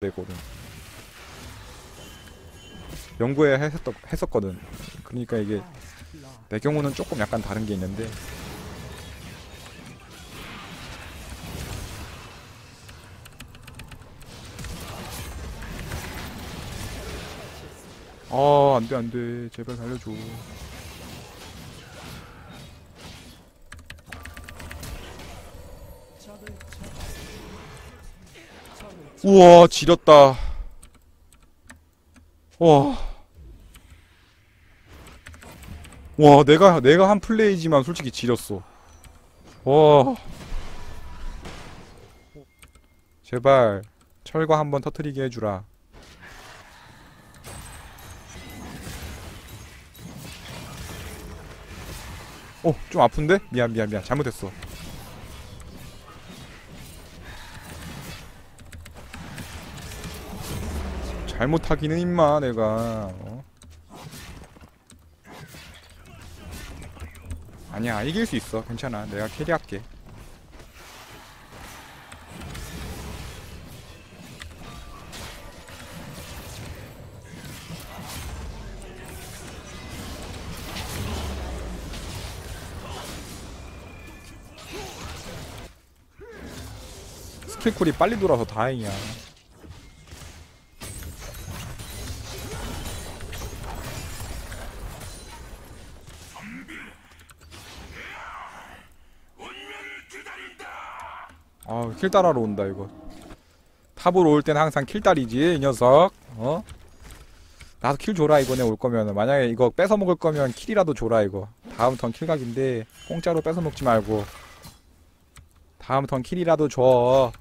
되거든. 연구해 했었, 했었거든. 그러니까 이게 내 경우는 조금 약간 다른 게 있는데 아 안돼 안돼 제발 살려줘 우와 지렸다 와. 와, 내가, 내가 한 플레이지만 솔직히 지렸어. 와. 제발, 철거 한번 터트리게 해주라. 어, 좀 아픈데? 미안, 미안, 미안. 잘못했어. 잘못하기는 임마, 내가. 어? 아니야, 이길 수 있어. 괜찮아. 내가 캐리할게. 스킬쿨이 빨리 돌아서 다행이야. 킬 따라러 온다 이거. 탑으로 올 때는 항상 킬 따리지 이 녀석. 어? 나도 킬 줘라 이번에 올 거면 만약에 이거 뺏어 먹을 거면 킬이라도 줘라 이거. 다음 턴 킬각인데 공짜로 뺏어 먹지 말고. 다음 턴 킬이라도 줘.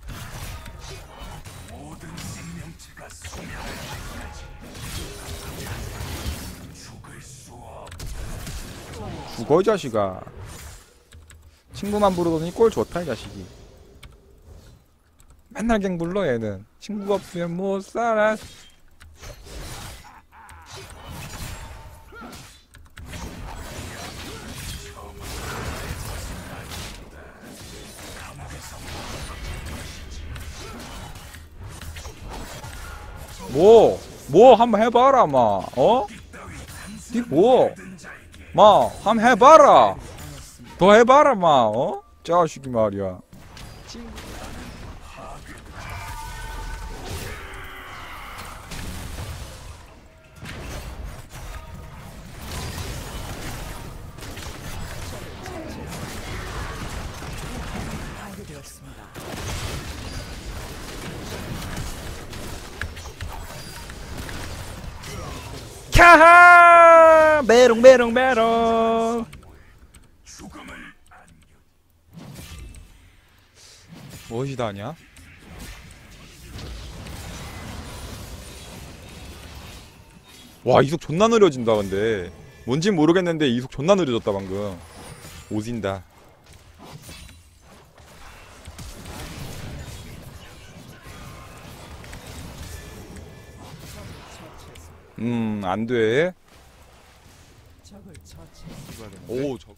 죽어 이 자식아. 친구만 부르더니 꼴 좋다 이 자식이. 맨날 갱 불러 얘는 친구가 없으면 못 살아 뭐? 뭐 한번 해봐라 마 어? 니 뭐? 마 한번 해봐라 더 해봐라 마 어? 자식이 말이야 캬하! 메롱 메롱 메롱. 무엇이다 하냐? 와 이속 존나 느려진다 근데. 뭔진 모르겠는데 이속 존나 느려졌다 방금. 오진다 음 안 돼. 오 저...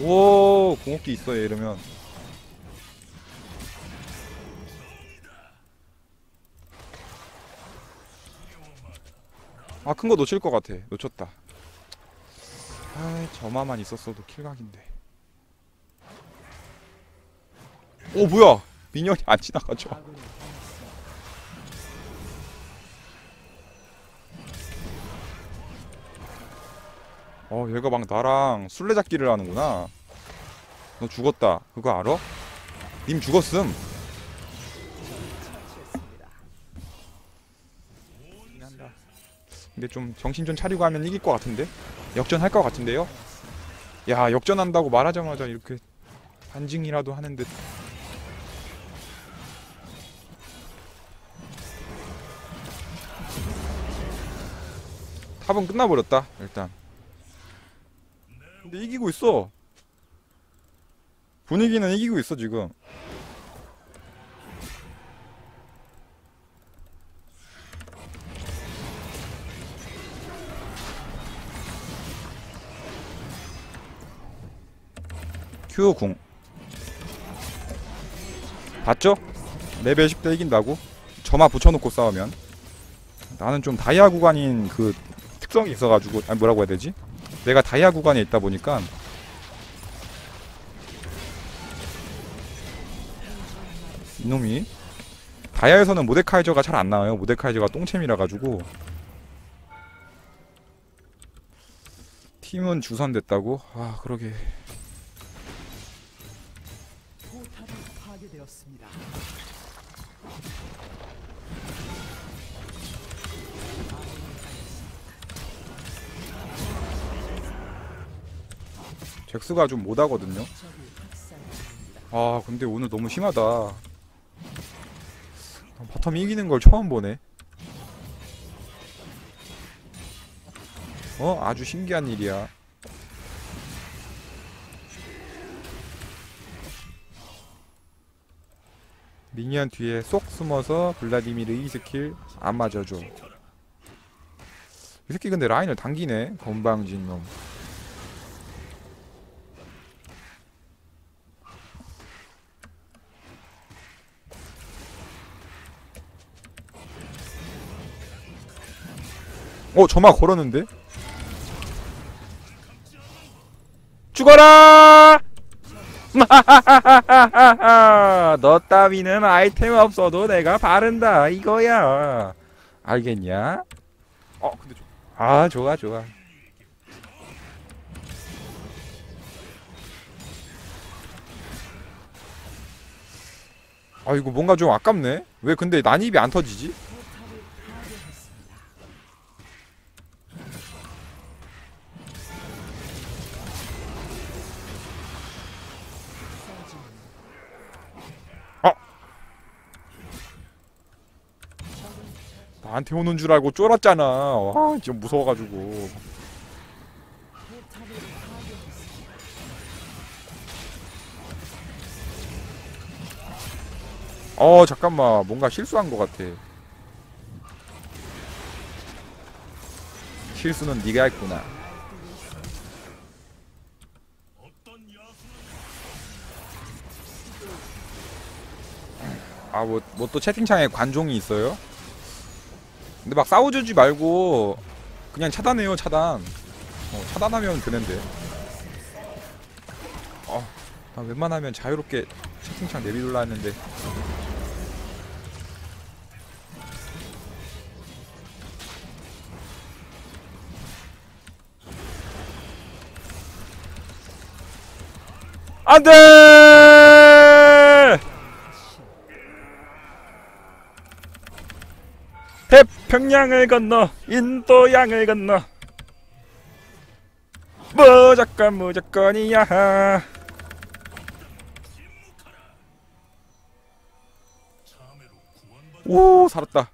오 공업기 있어 얘 이러면. 아 큰 거 놓칠 것 같아. 놓쳤다. 아 저마만 있었어도 킬각인데. 오 뭐야! 미니언이 안 지나가죠 어 얘가 막 나랑 술래잡기를 하는구나. 너 죽었다. 그거 알아? 님 죽었음. 근데 좀 정신 좀 차리고 하면 이길 것 같은데? 역전할 것 같은데요? 야 역전한다고 말하자마자 이렇게 반증이라도 하는 듯. 탑은 끝나버렸다 일단 근데 이기고 있어 분위기는 이기고 있어 지금 Q 궁 봤죠? 레벨 10대 이긴다고? 점화 붙여놓고 싸우면 나는 좀 다이아 구간인 그 특성이 있어가지고 아니 뭐라고 해야 되지? 내가 다이아 구간에 있다 보니까 이놈이 다이아에서는 모데카이저가 잘 안 나와요 모데카이저가 똥챔이라 가지고 팀은 주선됐다고? 아 그러게 잭스가 좀 못하거든요. 아 근데 오늘 너무 심하다. 바텀 이기는 걸 처음 보네. 어? 아주 신기한 일이야. 미니언 뒤에 쏙 숨어서 블라디미르 이 스킬 안 맞아줘. 이 새끼 근데 라인을 당기네 건방진 놈 어, 점화 걸었는데? 죽어라! 너 따위는 아이템 없어도 내가 바른다 이거야. 알겠냐? 어, 근데 좀... 아, 좋아, 좋아. 아, 이거 뭔가 좀 아깝네? 왜 근데 난입이 안 터지지? 나한테 오는 줄 알고 쫄았잖아. 와, 진짜 무서워가지고. 어, 잠깐만. 뭔가 실수한 것 같아. 실수는 네가 했구나. 아, 뭐, 뭐 또 채팅창에 관종이 있어요? 근데 막 싸워주지 말고 그냥 차단해요, 차단. 어, 차단하면 되는데. 어, 나 웬만하면 자유롭게 채팅창 내비둘라 했는데. 안 돼! 태평양을 건너 인도양을 건너. 무조건 무조건이야. 오 살았다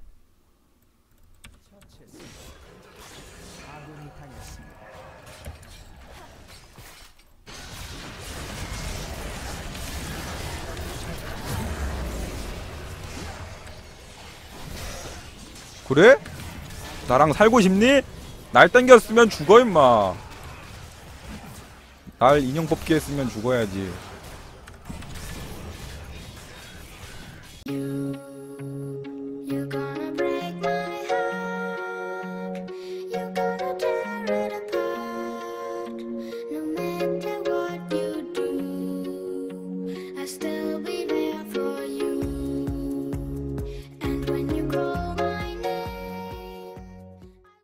그래? 나랑 살고 싶니? 날 땡겼으면 죽어 임마 날 인형 뽑기 했으면 죽어야지